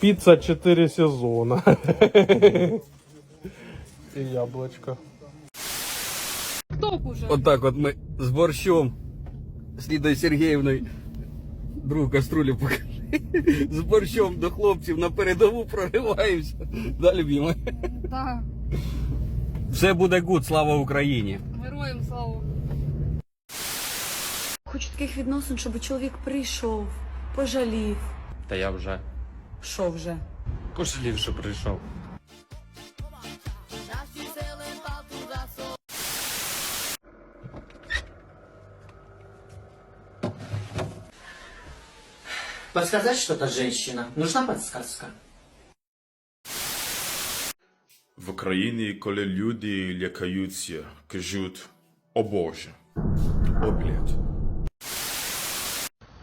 Піца 4 сезона. І яблочко. Хто кушає? Отак от ми з борщом, з Лідою Сергіївною, другу каструлю покажи. З борщом до хлопців на передову прориваємося. Да, любімий? Так, Все буде гуд, слава Україні. героям слава. Хочу таких відносин, щоб чоловік прийшов, пожалів. Та я вже Що вже? пожалів, що прийшов. Подсказать что-то, женщина? Нужна подсказка? В Україні, коли люди лякаються, кажуть, о Боже, о блядь.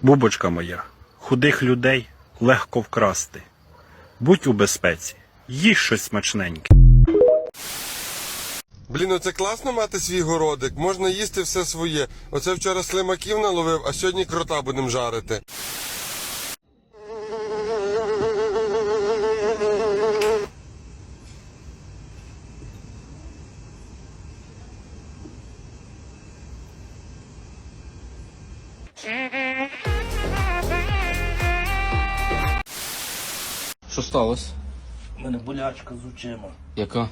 Бубочка моя, худих людей легко вкрасти. Будь у безпеці, їж щось смачненьке. Блін, оце класно мати свій городик. Можна їсти все своє. Оце вчора слимаків наловив, а сьогодні крота будемо жарити. Сталося? У мене болячка з очима. Яка?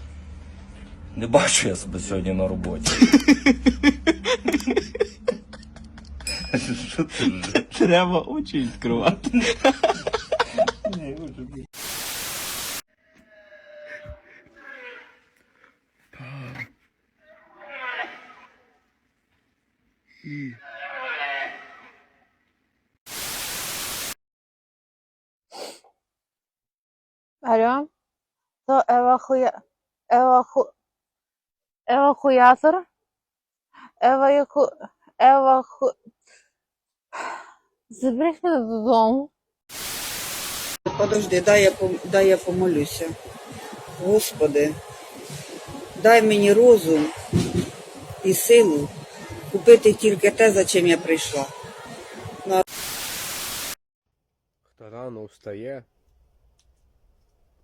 Не бачу я себе сьогодні на роботі. Треба очі відкривати. Алло? То евахуя... Еваху... Евакуатор? Еваку... Еваху... Заберіть мене додому. Подожди, дай я, пом- дай я помолюся. Господи, дай мені розум і силу купити тільки те, за чим я прийшла. Хто рано встає,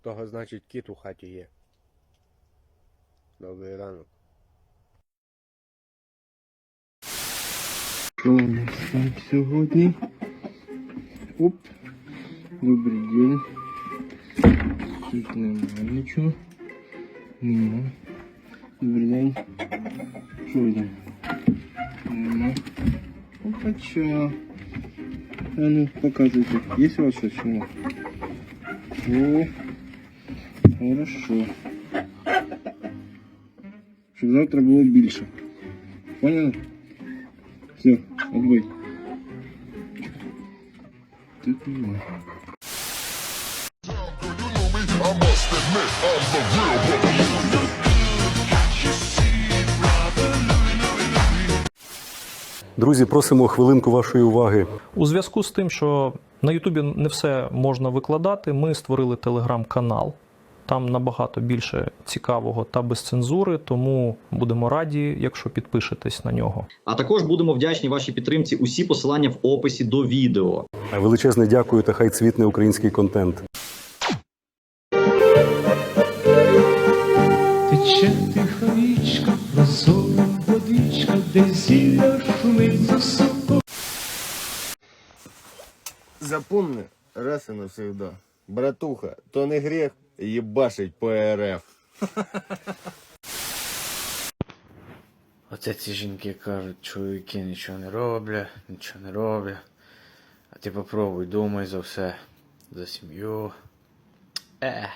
того значить кіт у хаті є. Добрий ранок. Що у нас там сьогодні? Оп. Добрий день. Тут немає нічого. Нема. Добрий день. Що ви там? Нема. Опача. А ну, показуйте. Є у вас щось? чи Нема. О. Хорошо. Щоб завтра було більше. Поняли? Все, отбой. Тут нема. Друзі, просимо хвилинку вашої уваги. У зв'язку з тим, що на Ютубі не все можна викладати, ми створили телеграм-канал. Там набагато більше цікавого та без цензури, тому будемо раді, якщо підпишетесь на нього. А також будемо вдячні вашій підтримці. Усі посилання в описі до відео. Величезне дякую та хай цвітне український контент. Тече тиха річка, прозора водичка, де зілля шумить високо. Запомни раз і навсегда. Братуха, то не грех їбашить по РФ. Оце ці жінки кажуть, чоловіки нічого не роблять, нічого не роблять. А ти попробуй, думай за все, за сім'ю. Е.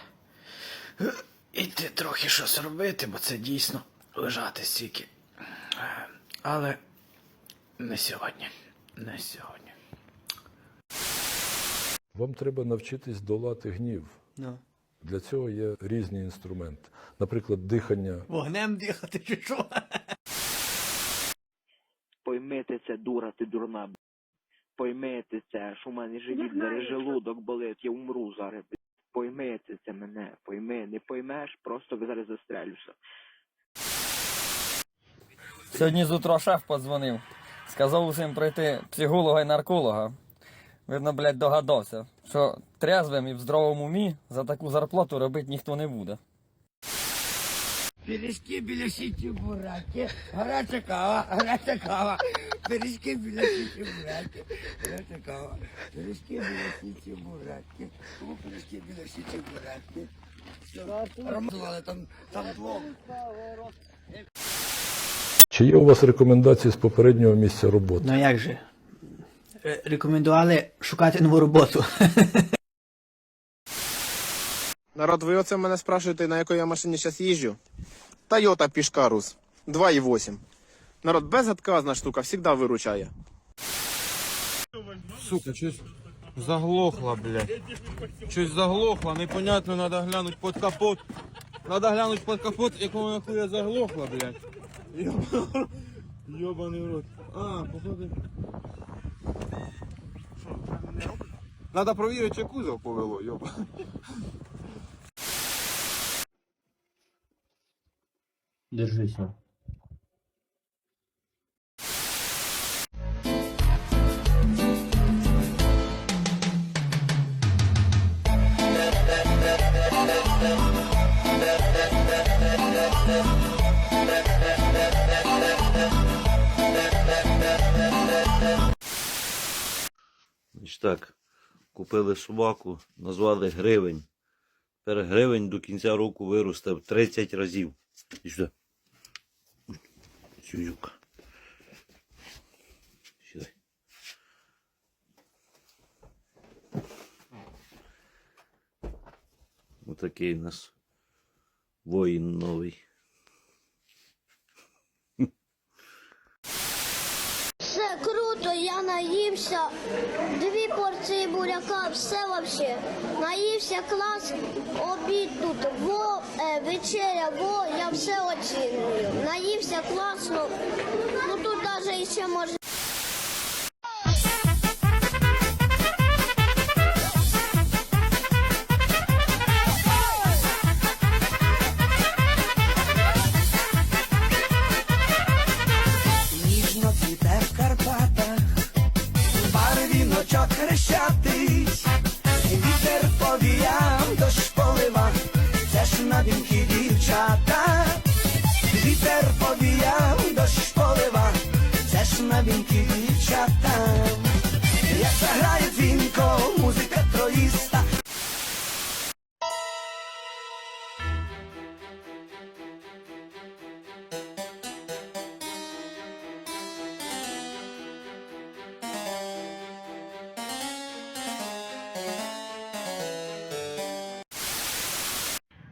І ти трохи щось робити, бо це дійсно лежати стільки. Але не сьогодні. Не сьогодні. Вам треба навчитись долати гнів. Для цього є різні інструменти. Наприклад, дихання. Вогнем дихати чи що? Пойми це, дура, ти дурна. Пойми ти це, що в мене живіт, зараз желудок болить, я умру зараз. Пойми ти це мене, пойми, не поймеш, просто зараз застрелюся. Сьогодні з утра шеф подзвонив. Сказав усім прийти психолога і нарколога. Видно, блядь, догадався, що трезвим і в здоровому умі за таку зарплату робити ніхто не буде. Пиріжки біля сіті бураки, гаряча кава, гаряча кава, пиріжки біля сіті бураки, гаряча кава, пиріжки біля сіті бураки, кому пиріжки біля сіті бураки. Романували там, там двох. Чи є у вас рекомендації з попереднього місця роботи? Ну як же? Е, Рекомендували шукати нову роботу. Народ, ви оце мене спрашуєте, на якій я машині зараз їжджу? Toyota Пішкарус 2.8. Народ, безотказна штука, завжди виручає. Сука, щось заглохло, блядь. Щось заглохло, непонятно, надо глянуть под капот. Надо глянуть под капот, якого нахуя заглохло, блядь. Ёбаний рот. А, походу. Надо провірити, чи кузов повело, йоба. Держися. Значить так, купили собаку, назвали гривень. Тепер гривень до кінця року виросте в 30 разів. І сюди. Сюзюка. Сюди. Отакий у нас воїн новий. Все круто, я наївся. Порції буряка, все вообще. Наївся клас, обід тут, во, е, вечеря, во, я все оцінюю. Наївся класно. Ну тут навіть ще може. Дівчата, вітер повіяв, дощ полива, це ж новінькі дівчата,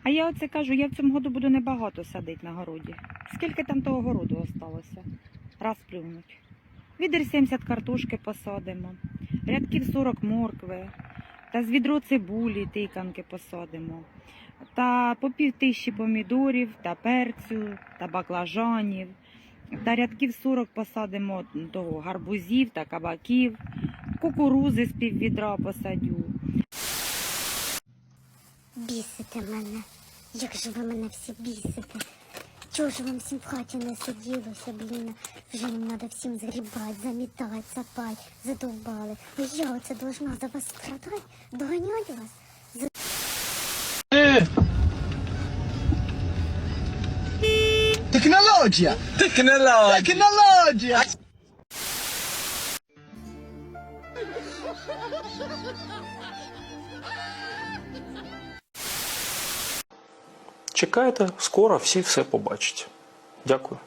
А я оце кажу, я в цьому году буду небагато садити на городі. Скільки там того городу осталося? Раз плюнуть. Відер 70 картошки посадимо, рядків 40 моркви, та з відро цибулі, тиканки посадимо, та по пів тисячі помідорів, та перцю, та баклажанів, та рядків 40 посадимо того гарбузів та кабаків, кукурузи з пів відра посадю. Бісите мене. Як же ви мене всі бісите? Чого ж вам всім в хаті не сиділося, блін? Вже їм треба всім згрібати, замітати, сапати, задовбали. А я оце должна за вас страдати, доганять вас? Технологія! Технологія! Технологія! Чекайте, скоро всі все побачать. Дякую.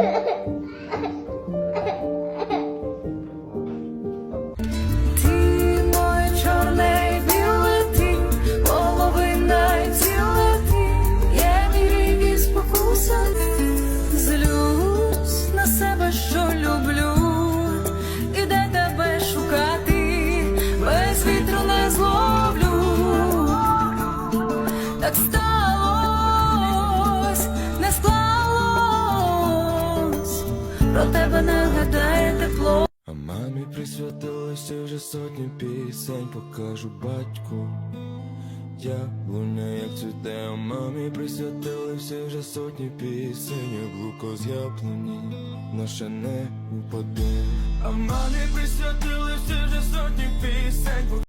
Ти тебе нагадає тепло. А мамі присвятилися вже сотні пісень, покажу батьку. Яблуня, як цвіте, а мамі присвятили всі вже сотні пісень, як луко з яблуні, наша не упаде. А мамі присвятили всі вже сотні пісень.